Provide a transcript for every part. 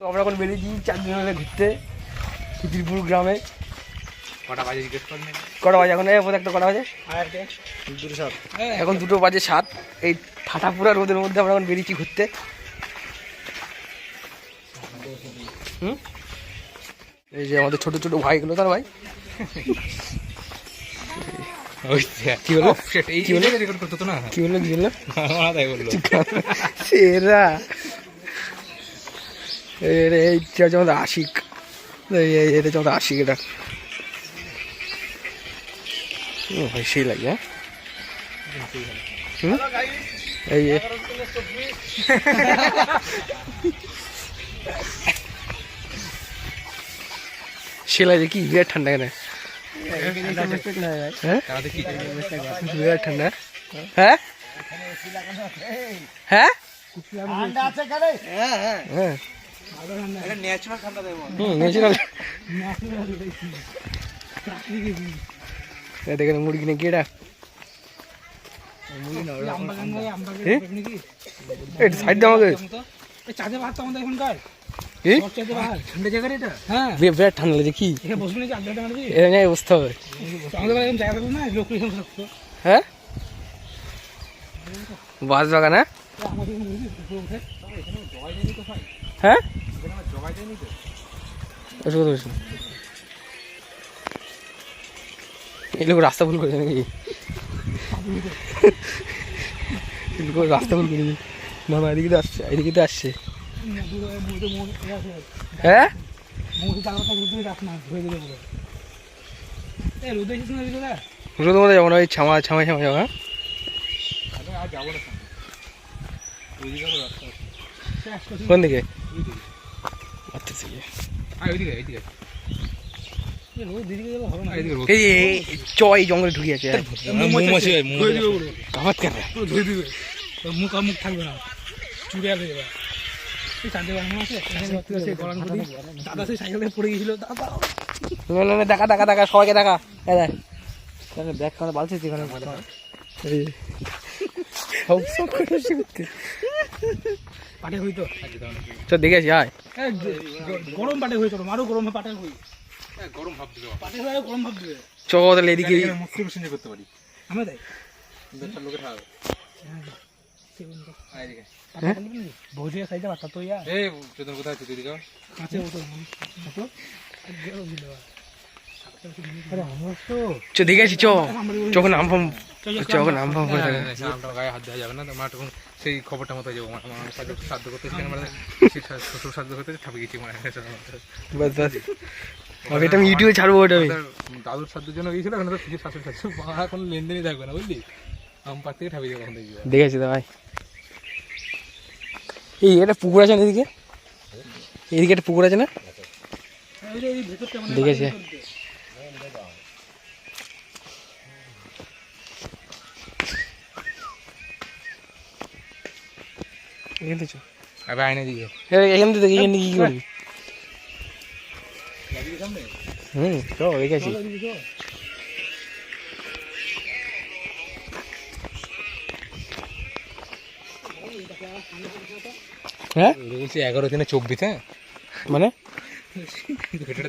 তো আমরা এখন বেরিয়েছি চারদিন মিলে ঘুরতে খিদিরপুর গ্রামে। কটা বাজে জিজ্ঞেস করেন কটা বাজে এখন? এই একটা কটা বাজে। এখন দুটো বাজে সাত। এই ঠাটা পুরা রোদের মধ্যে আমরা এখন বেরিয়েছি ঘুরতে। হুম? এই যে আমাদের ছোট ছোট ভাইগুলো তার ভাই। কি হলো এই কি হলো? রেকর্ড করতে তো না? কি বলল কি বলল? সেরা। এর এইটা আশিক এটা আশিক এটা। ও ভাই সেই লাগে হ্যাঁ? হুম? এই সেলাই যে কি? বিরাট ঠান্ডা কেন? হ্যাঁ? বিরাট ঠান্ডা? হ্যাঁ? হ্যাঁ হ্যাঁ। ন্যাচারাল ঠান্ডা দেবো। হুম ন্যাচারাল দেখেন মুরগি নাকি এটা? এটা সাইড দাও আমাকে চাঁদে ভাত তো আমাদের এখানকার। কি? চাঁদে ভাত। ঠান্ডা হ্যাঁ। বে- ঠান্ডা লাগছে কি? হবে। হ্যাঁ? বাস বাগান হ্যাঁ? এই লোক রাস্তা ভুল করেছে নাকি? রাস্তা ভুল করেছে না এদিকে তো আসছে, এদিকে তো আসছে। হ্যাঁ? ওই ছামা হ্যাঁ? কোন দিকে? জঙ্গলে ঢুকে আছে। মৌমাছি কেন? মুখ মুখ থাকবে না। চুড়িয়া হয়ে যাবে দাদা সেই সাইকেলে পড়ে গেছিল দাদা। না, না, না, দেখা দেখা দেখা সবাইকে দেখা। এই দেখ। তাহলে ব্যাগ কানে বালছে এখানে। সব সব পাটে দেখে আসি আয়। এই গ- গ- গরম পাটে হয়েছিল আরও গরম হয়ে পাটে হই হ্যাঁ, গরম ভাব দিবে পাটে হয়ে আরও গরম ভাব দিবে। চ তাহলে এদিকে মুসলিম সিনে করতে পারি। আমরা দেয় বেটার লোকের ভোজে তো ইয়া। এই কোথায় কাছে দেখো তো চ দেখে আসি চ। চোখ নাম ফাম চোখ নাম ফাম করে থাকে। গায়ে হাত দেওয়া যাবে না তো মা তখন সেই খবরটা মতো যাব। আমার আমার সাথে সাধ্য করতে মানে শ্বশুর সাধ্য করতে ঠাপে গেছি মানে বাস বাস। আমি এটা আমি ইউটিউবে ছাড়বো ওটা আমি। দাদুর সাধ্যের জন্য গিয়েছিল এখন তো ফিজির শাশুড়ি সাধ্য আমার কোনো লেনদেনই থাকবে না বুঝলি? আমার পার থেকে ঠাপে যাব ওখান থেকে দেখে আসি তো ভাই। এই এটা পুকুর আছে না এদিকে? এদিকে একটা পুকুর আছে না? দেখেছি এখান থেকে আবার আয়না দিকে এখান থেকে এখান থেকে কি করবি হুম চ দেখে হ্যাঁ? বলছি এগারো দিনে চব্বিশ হ্যাঁ? মানে?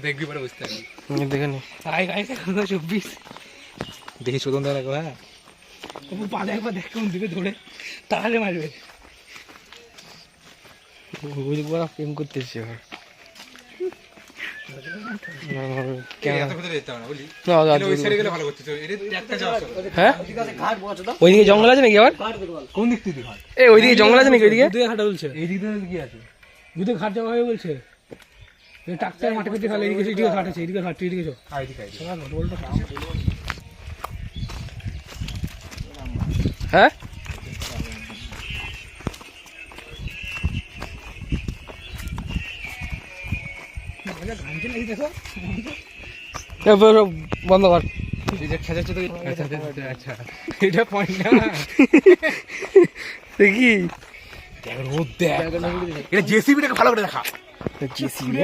দেখবি পরে বুঝতে পারবি। দেখে নি। আই গাই দেখো চব্বিশ। দেখি শোধন দেওয়া হ্যাঁ? পালে একবার দেখ দিবে ধরে। তাহলে মারবে। বুঝব প্রেম করতে এসছে এবার এই এত ভিতরে যেতে হবে না বুঝলি না, না, তাহলে ওই সাইডে গেলে ভালো করছিস এটা একটা যাওয়া আসা। হ্যাঁ? ওইদিকে জঙ্গল আছে নাকি আবার? কোন দিক থেকে হয় ওইদিকে জঙ্গল আছে নাকি ওইদিকে? দুধে ঘাটা বলছে। এই দিক থেকে আছে। দুধে ঘাট যাওয়া হবে বলছে। টাকটার মাঠে পেতে ফেলে এদিকে এদিকে ঘাট আছে এদিকে ঘাট এদিকে চো আর হ্যাঁ ঘামছে নাকি দেখো এ, ব- ব- বন্ধ কর। তো আচ্ছা আচ্ছা আচ্ছা। এটা পয়েন্ট না। দেখি। দেখ রোদ দেখ। এটা জেসিবিটাকে ভালো করে দেখা। জেসিবি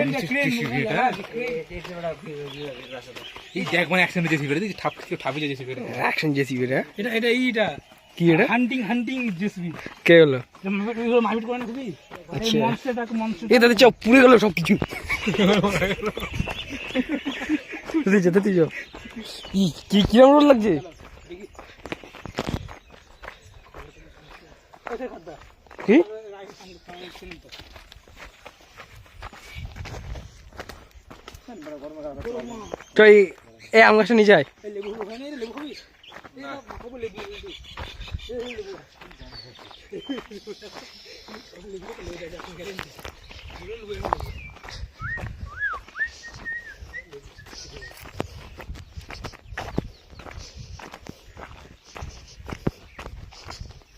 এই দেখ মানে অ্যাক্সিডেন্ট জেসিবি ঠাপ ঠাপি জেসিবি অ্যাকশন জেসিবি এটা এটা এইটা। কি এটা? হান্টিং হান্টিং জেসবি কে হলো? মারপিট করে না খুবই? আচ্ছা। মনস্টারটাকে দাদা চ পুড়ে গেল সব কিছু তুই যেতে তুই যাও কি কি কিরম রোড লাগছে? কি? তো এই এই আম গাছটা নিয়ে যায় লেবু লেবু। খাবি খাব লেবু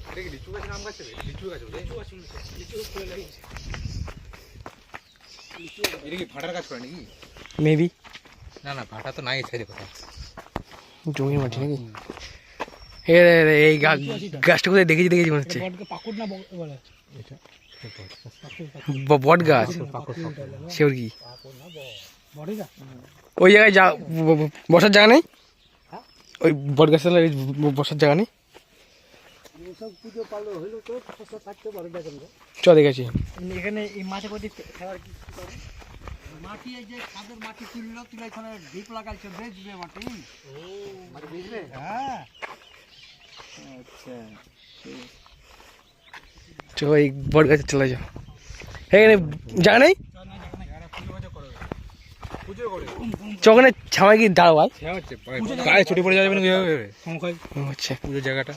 এটা কি লিচু গাছের আম গাছ রে? লিচু গাছ বলে? এটা কি ভাটার কাজ করে নাকি মেবি না না ভাটা তো নাই সাইডে কোথাও জমির মাটি নাকি এ রে রে, এই গাছটা কোথায় দেখেছি দেখেছি মনে হচ্ছে। বট গাছ শিওর কি? ওই জায়গায় যা বসার জায়গা নেই? ওই বট তলায় বসার জায়গা নেই? চ দেখেছি। এখানে এই মাঠে প্রতি খেলার কি মাটি এই যে কাদের মাটি তুললো তুলে এখানে ডিপ লাগাইছে বেচবে মাটি মাটি হ্যাঁ। আচ্ছা চ এই বট গাছের চলে যাও। এখানে জায়গা নেই? পুজো করে চ ওখানে ছামাই কি দাঁড়াও ভাই হ্যাঁ গায়ে ছুটি পড়ে যাবে না আচ্ছা। পুজোর জায়গাটা।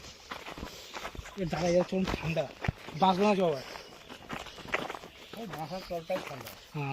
দাঁড়াই যাচ্ছে ঠান্ডা। বানা যাওয়া বাঁশার তলটাই ঠান্ডা। হ্যাঁ